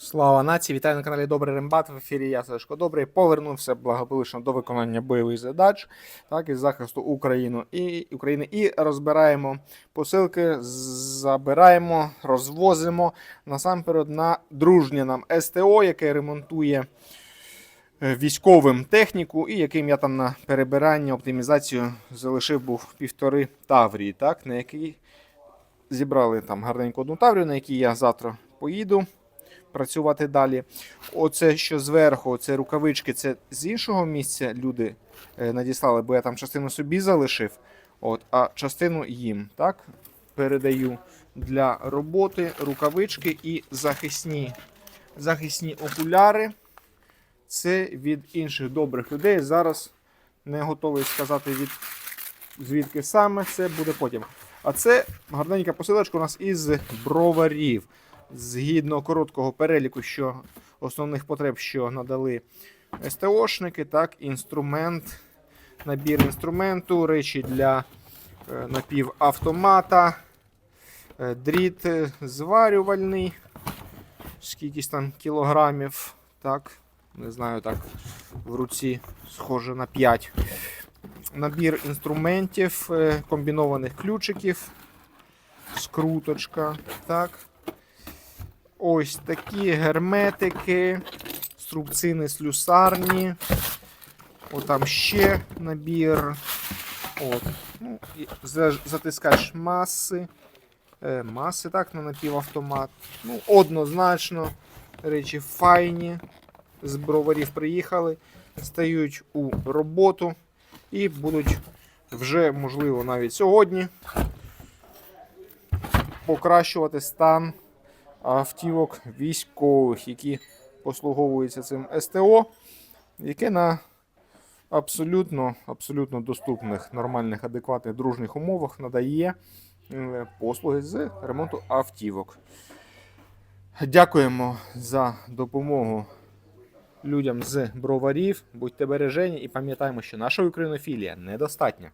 Слава нації! Вітаю на каналі Добрий Рембат. В ефірі я Сашко Добрий. Повернувся благополучно до виконання бойових задач, так із захисту України і України. І розбираємо посилки, забираємо, розвозимо насамперед на дружнє нам СТО, яке ремонтує е, військовим техніку, і яким я там на перебирання, оптимізацію залишив був півтори таврії, так, на який зібрали там гарненьку одну таврію, на якій я завтра поїду працювати далі. Оце, що зверху, це рукавички, це з іншого місця люди е, надіслали, бо я там частину собі залишив, от, а частину їм. Так? Передаю для роботи рукавички і захисні, захисні окуляри. Це від інших добрих людей. Зараз не готовий сказати від звідки саме це буде потім. А це гарненька посилочка у нас із броварів. Згідно короткого переліку, що основних потреб, що надали СТОшники, так, інструмент, набір інструменту, речі для е, напівавтомата, е, дріт е, зварювальний, скількись там кілограмів, так, не знаю, так, в руці схоже на 5. Набір інструментів, комбінованих ключиків, скруточка, так. Ось такі герметики, струбцини слюсарні. Отам ще набір. От. Ну, і за- затискач маси. Е, маси, так, на напівавтомат. Ну, однозначно. Речі файні. З броварів приїхали, стають у роботу і будуть вже, можливо, навіть сьогодні покращувати стан автівок військових, які послуговуються цим СТО, яке на абсолютно, абсолютно доступних, нормальних, адекватних, дружніх умовах надає е, послуги з ремонту автівок. Дякуємо за допомогу людям з броварів. Будьте бережені і пам'ятаємо, що наша українофілія недостатня.